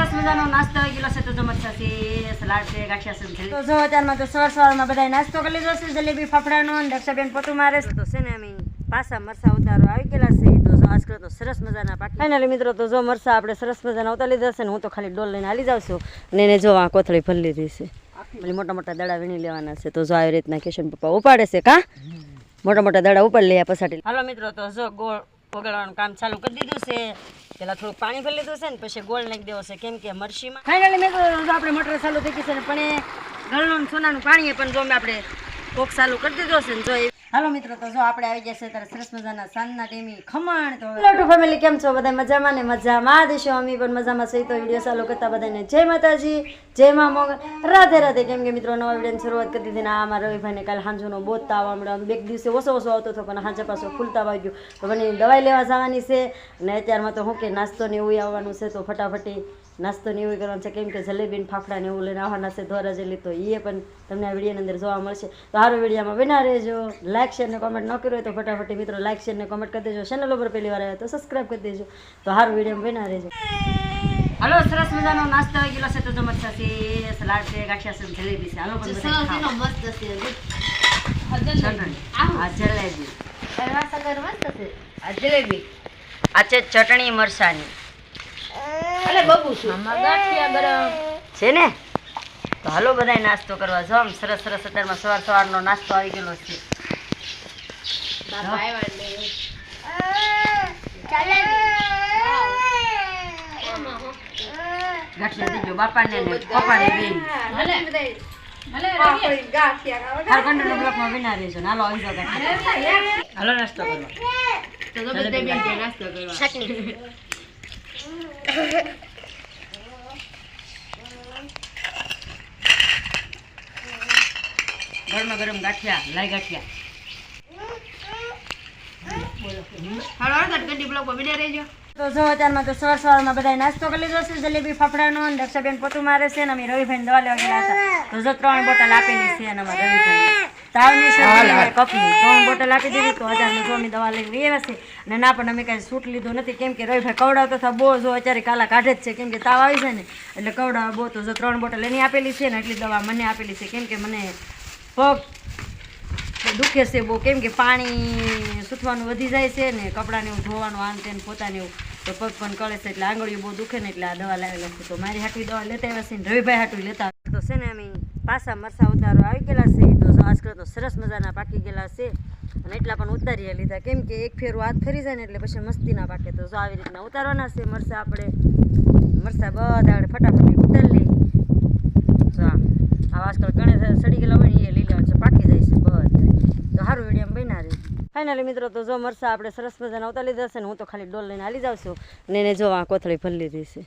નાસ્તો કરી લીધો છે. મરસા ઉતારો આવી ગયેલા છે. મરસા આપણે સરસ મજાના ઉતારી લીધા છે હું તો ખાલી ડોલ લઈને હાલી જાઉં છું. ને જો, આ કોથળી ભરી લીધી મોટા મોટા દડા વીણી લેવાના છે. તો જો, આવી રીતના કિશન પપ્પા ઉપાડે છે, કા? મોટા મોટા દડા ઉપાડી લે પછાડી. હાલો, મિત્રો, તો જો, ગોળ ઓગળવાનું કામ ચાલુ કરી દીધું છે. પેલા થોડુંક પાણી ભરી લીધું છે ને, પછી ગોળ નાખી દેવો છે. કેમ કે મરશીમાં ફાઇનલી મેં તો આપણે મોટર ચાલુ થઈ ગઈ છે પણ એ ગળનું સોનાનું પાણી પણ જો આપણે કોક ચાલુ કરી દીધો છે ને, જો એ હાલો મિત્રો, તો જો આપણે આવી જશે ત્યારે સરસ મજાના સાંજના ટેમી ખમણ, તો હેલો ફેમિલી કેમ છો? બધા મજામાં ને મજામાં દેશો અમે પણ મજામાં સહી તો વીડિયો ચાલુ કરતા બધાને જય માતાજી, જય મા મોગલ રાધે રાધે, કેમ કે મિત્રો, નવા વિડીયોની શરૂઆત કરી દીધી ને આ મારા રવિભાઈને કાલે હાંજોનો બહુ તાવ આવડ્યો બે દિવસે ઓછો ઓછો આવતો હતો, પણ હાંજા પાછો ફૂલતા આવી ગયો તો મને દવાઈ લેવા જવાની છે. અને અત્યારમાં તો શું કે નાસ્તો ને એવું આવવાનું છે, તો ફટાફટી નાસ્તો ને એવું કરવાનું છે કેમ કે જલેબી ફાફડા ને એવું લઈને આવવાના છે ધોરા જેલી તો એ પણ તમને આ વિડીયોની અંદર જોવા મળશે. તો સારું વિડીયોમાં બના રહેજો. લાઇક શેર ને કોમેન્ટ ન કર્યું હોય તો ફટાફટ મિત્રો લાઇક શેર ને કોમેન્ટ કરી દેજો. ચેનલ ઉપર પહેલી વાર આવ્યા તો સબસ્ક્રાઈબ કરી દેજો. તો સારું વિડીયોમાં બના રહેજો. હાલો સરસ મજાનો નાસ્તો આવી ગયેલો છે તો જો મસ્ત છે સલાડ છે ગાંઠિયા છે જલેબી છે. હાલો પણ બધા જલેબી. ચટણી. આ જલેબી. આ છે. ને? તો હાલો બધાય નાસ્તો કરવા આમ સરસ સરસ અત્યારમાં સવાર સવારનો નાસ્તો આવી ગયેલો છે. ગાંઠિયા દીજો બાપાને ને પપ્પાને બેન ખારકંડનો બ્લોકમાં વિના રહેજો. ને હાલો ગાંઠિયા. હાલો નાસ્તો કરવા. ગરમા ગરમ ગાંઠિયા લાઈ ગાંઠિયા. તો જો અત્યારમાં તો સવાર સવારમાં બધાએ નાસ્તો કરી લીધો છે જલેબી ફાફડાનો અને દક્ષાબેન પોતું મારે છે ને અમે રવિભાઈને દવા લેવા ગયેલા હતા. તો જો ત્રણ બોટલ આપેલી છે અને અમારા રવિભાઈ તાવની શરદી અને ત્રણ બોટલ આપી દીધી તો અત્યારમાં જો અમે દવા લઈને આવ્યા છે અને ના પણ અમે કાંઈ સૂટ લીધું નથી. કેમ કે રવિભાઈ કવડાવતો હતા બહુ જો અત્યારે કાલા કાઢે જ છે. કેમ કે તાવ આવી છે ને એટલે કવડાવવા બહુ. તો જો ત્રણ બોટલ એની આપેલી છે ને એટલી દવા મને આપેલી છે. કેમ કે મને પગ. દુખે છે બહુ. કેમ કે પાણી સૂથવાનું વધી જાય છે ને કપડાને એવું ધોવાનું, આમ તેન પોતાને એવું. તો પગ પણ કળે છે, એટલે આંગળીઓ બહુ દુખે ને, એટલે આ દવા લાવેલા છે તો મારી હાટવી દવા લેતા આવ્યા છે ને, રવિભાઈ હાટવી લેતા તો છે ને અમે પાસા મરસા ઉતારો આવી ગયેલા છે. તો આજકાલ તો સરસ મજાના પાકી ગયેલા છે. અને એટલા પણ ઉતારી લીધા. કેમ કે એક ફેરું હાથ ફરી જાય ને, એટલે પછી મસ્તીના પાકે. તો જો આવી રીતના ઉતારવાના છે મરસા આપણે. મરસા બધા આપણે ફટાફટ ઉતારી લઈએ. તો આ. આજકાલ ઘણે સડી ગયેલા હોય ને, એ લીલા છે પાકી જાય છે બધા તો સારું વીડિયો બન્યા રહી. ફાઇનલી મિત્રો તો જો મરસા આપણે સરસ મજાના ઉતારી લીધા છે ને હું તો ખાલી ડોલ લઈને હાલી જાઉં છું. ને એને જો આ કોથળી ભરી લીધી છે.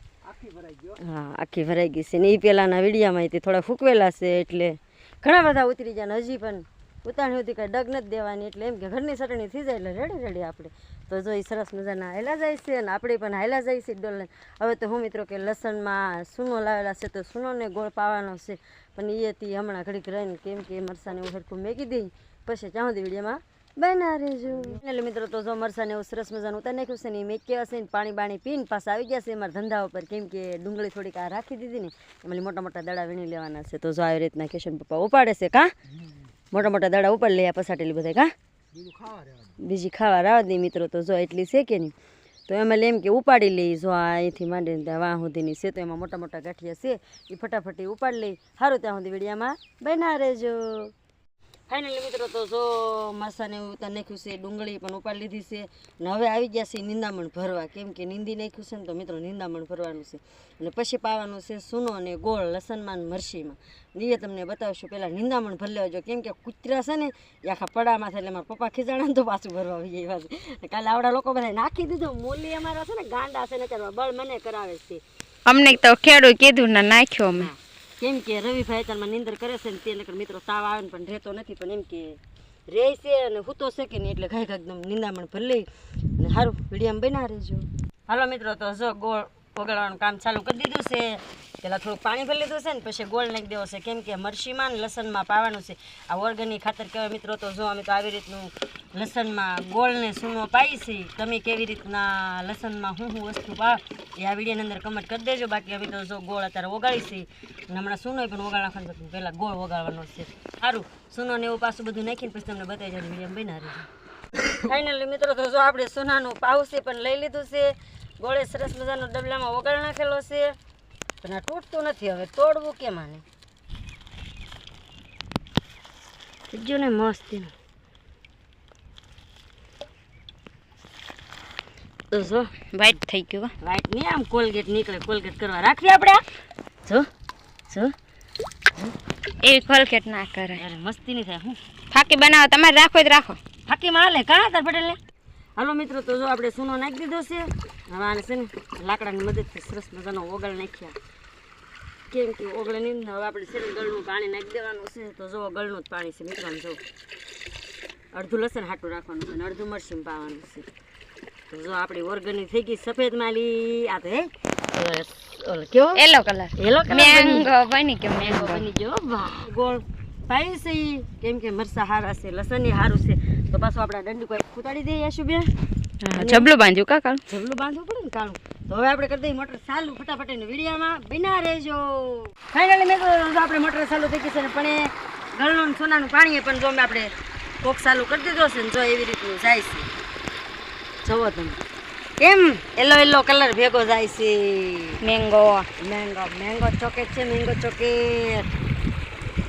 હા. આખી ભરાઈ ગઈ છે. ને એ પહેલાંના વિડીયામાં થોડા ફૂકવેલા છે એટલે ઘણા બધા ઉતરી ગયા ને હજી પણ ઉતાણી સુધી કાંઈ ડગ નથી દેવાની એટલે એમ કે ઘરની ચટણી થઈ જાય એટલે રેડી રેડી આપણે. તો જો એ સરસ મજાના હાયલા જાય છે અને આપણે પણ હાયલા જાય છે ડોલ હવે તો હું મિત્રો કે લસણમાં સૂનો લાવેલા છે તો સૂનોને ગોળ પાવાનો છે. પણ એ હતી હમણાં ઘડીક રહીને કેમ કે મરસાને એવું હરખું મેકી દઈ. પછી સુધી વિડીયોમાં બના રહેજો. એટલે મિત્રો તો જો મરસાને એવું સરસ મજાનું ઉતારી નાખ્યું છે ને એ મેક્યા હશે ને પાણી બાણી પીને પાછા આવી ગયા છે અમારા ધંધા ઉપર. કેમ કે ડુંગળી થોડીક આ રાખી દીધી ને એમાં મોટા મોટા દડા વીણી લેવાના છે. તો જો આવી રીતના કેશન પપ્પા ઉપાડે છે કા? મોટા મોટા દાડા ઉપર લઈ પસાટેલી બધા કા બીજી ખાવા રાવા દે મિત્રો, તો જો એટલી છે કે નહીં? તો એમાં એમ કે ઉપાડી લઈ, જો આ અહીંથી માંડીને વાહ સુધીની છે, તો એમાં મોટા મોટા ગાંઠિયા છે, એ ફટાફટી ઉપાડી લઈ. સારું ત્યાં સુધી વિડીયામાં બના રહેજો. ફાઇનલી મિત્રો તો જો માસાને ઉતાર નાખ્યું છે ડુંગળી પણ ઉપાડી લીધી છે. અને હવે આવી ગયા છે નિંદામણ ભરવા. કેમ કે નિંદી નાખ્યું છે ને તો મિત્રો નિંદામણ ભરવાનું છે. અને પછી પાવાનું છે સૂનો અને ગોળ લસણમાં ને એ તમને બતાવશું પહેલાં નિંદામણ ભરી લેવાજો. કેમ કે કૂતરા છે ને એ આખા પડામાં થાય એટલે મારા પપ્પા ખીજાણા તો પાછું ભરવા આવી ગયા છે. કાલે આવડા લોકો બધા નાખી દીધું. મૂલી અમારા છે ને ગાંડા છે ને બળ મને કરાવે છે. અમને તો ખેડૂત કીધું ને નાખ્યો અમે. કેમ કે રવિભાઈ તારમાં નિંદર કરે છે ને તે નકર મિત્રો તાવ આવે ને પણ રહેતો નથી, પણ એમ કે રહે છે અને હૂતો છે કે નહીં, એટલે ઘાય એકદમ નિંદામણ ભલે લઈ અને સારું વિડીયામાં બના રહેજો. હાલો મિત્રો, તો જો ગોળ ઓગળવાનું કામ ચાલુ કરી દીધું છે. પેલા થોડુંક પાણી ભરી લીધું છે ને, પછી ગોળ નાખી દેવો છે. કેમ કે મરશીમાં ને લસણમાં પાવાનું છે. આ ઓર્ગેનિક ખાતર કહેવાય મિત્રો, તો જો અમે તો આવી રીતનું લસણમાં ગોળને સૂનો પાઈ છે, તમે કેવી રીતના લસણમાં શું શું વસ્તુ પાવ એ આ વિડીયોની અંદર કમેન્ટ કરી દેજો. બાકી અમે તો જો ગોળ અત્યારે ઓગાળી છે અને હમણાં સૂનો પણ ઓગાળ નાખવાનું હતું પહેલાં ગોળ ઓગાળવાનો છે. સારું, સૂનો ને એવું પાછું બધું નાખીને પછી તમને બતાવી જાય વીડિયો બના રહી ફાઇનલી મિત્રો, તો જો આપણે સોનાનું પાઉસે પણ લઈ લીધું છે. ગોળે સરસ મજાનો ડબલામાં ઓગાળ નાખેલો છે. પણ આ તૂટતું નથી હવે તોડવું કેમ આને? જો ને મસ્ત તો જો વાઈટ થઈ ગયું. વાઈટ નહીં આમ કોલગેટ નીકળે કોલગેટ કરવા રાખવી આપણે જો જો એ કોલગેટ ના કરે. અરે મસ્તી નહીં થાય હું? ફાકી બનાવો તમારે રાખો જ રાખો. ફાકીમાં હાલે કાં તાર પટેલે હાલો મિત્રો તો જો આપણે સૂનો નાખી દીધો છે. હવે આને છે ને લાકડાની મદદથી સરસ મજાનો ઓગળ નાખ્યા. કેમ કે ઓગળે નહીં ને હવે આપણે છે ને ગળનું પાણી નાખી દેવાનું છે. તો જો ગળનું જ પાણી છે મિત્રો જો અડધું લસણ હાટું રાખવાનું છે અને અડધું મરસીમ પાવાનું છે. તો જો આપણી ઓર્ગેનિક થઈ ગઈ સફેદ માલી. આ તો હે કેવો? યલો કલર યેલો મેંગો બની ગયો. મેંગો બની ગયો ગોળ પાઈ છે. કેમ કે મરસા હારા છે લસણ હારું છે. તો પાછું આપણે દંડ કોઈ ખૂટાડી દઈએ શું હા, જબલું બાંધ્યું કા કાળું? જબલું બાંધવું પડે ને કાળું. તો હવે આપણે કરી દઈએ મોટર ચાલુ ફટાફટ એને વિડિયામાં. બિના રહેજો. ફાઇનલી મેં કીધું આપણે મોટર ચાલુ થઈ ગઈ છે ને પણ એ ગળનું સોનાનું પાણી પણ જો આપણે કોક ચાલુ કરી દીધો છે ને જો એવી રીતનું જાય છે. જવો તમે. કેમ? એલો એલો કલર ભેગો જાય છે. મેંગો મેંગો મેંગો ચોકેટ છે મેંગો ચોકેટ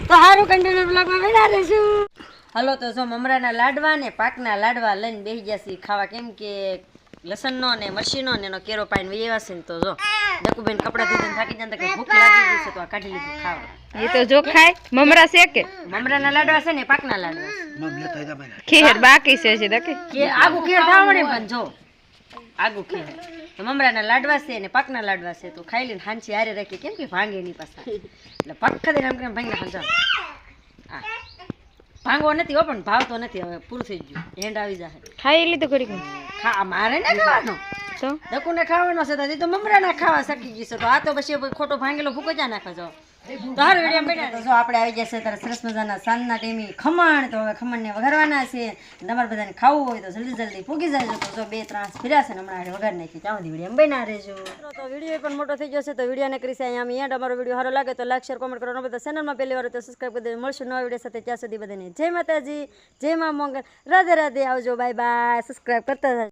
તો સારું કન્ટેનર બ્લોગમાં બેઠા રહીશું હલો તો જો મમરાના લાડવા ને પાકના લાડવા લઈને બેસી ગયા છીએ ખાવા. કેમ કે લસણનો ને મરચીનો ને એનો કેરો પાઈને વહી આવ્યા છે ને તો જો ડકુબેન કપડા ધોઈને થાકી જાય કે ભૂખ લાગી ગઈ છે તો આ કાઢી લીધું ખાવા. એ તો જો ખાય મમરા શેકે મમરાના લાડવા છે ને પાકના લાડવા ખેર બાકી છે છે દકે કે? આગુ ખેર થવા પણ જો આગુ ખેર. મમરાના લાડવા છે ને પાકના લાડવા છે તો ખાઈ લઈને હાંચી હારે રાખી. કેમ કે ભાંગે ની પાછા. એટલે પાક દઈને એમ કરીને ભાંગી નાખો આ ભાંગવો નથી હો પણ ભાવતો નથી. હવે પૂરું થઈ ગયું. હેન્ડ આવી જાય ખાઈ લીધું ઘડીક. ખા મારે ના ખાવાનો? તો? દકુને ખાવાનો છે તો મમરા ના ખાવા શકી ગઈ છે. તો આ તો પછી ખોટો ભાંગેલો ભૂકો જ નાખો છો? તો વીડિયો તો જો આપણે આવી જશે ત્યારે સરસ મજાના સાંજના ટાઈમે ખમણ તો હવે ખમણને વઘારવાના છે. તમારે બધાને ખાવું હોય તો જલ્દી જલ્દી પૂગી જાય તો જો બે ત્રણ ફેર્યા છે ને હમણાં વઘાર નાખી. ત્યાં સુધી વીડિયો બના રહેજો. તો વીડિયો પણ મોટો થઈ જશે તો વિડીયોને કરી છે અહીંયા એન્ડ અમારો વીડિયો સારો લાગે તો લાઈક શેર કોમેન્ટ કરવાનો બધા ચેનલમાં પહેલી વાર તો સબસ્ક્રાઈબ કરી દેજો. મળશું નવા વીડિયો સાથે. ત્યાં સુધી બધાને જય માતાજી જય મા મંગલ. રાધે રાધે. આવજો. બાય બાય સબસ્ક્રાઈબ કરતા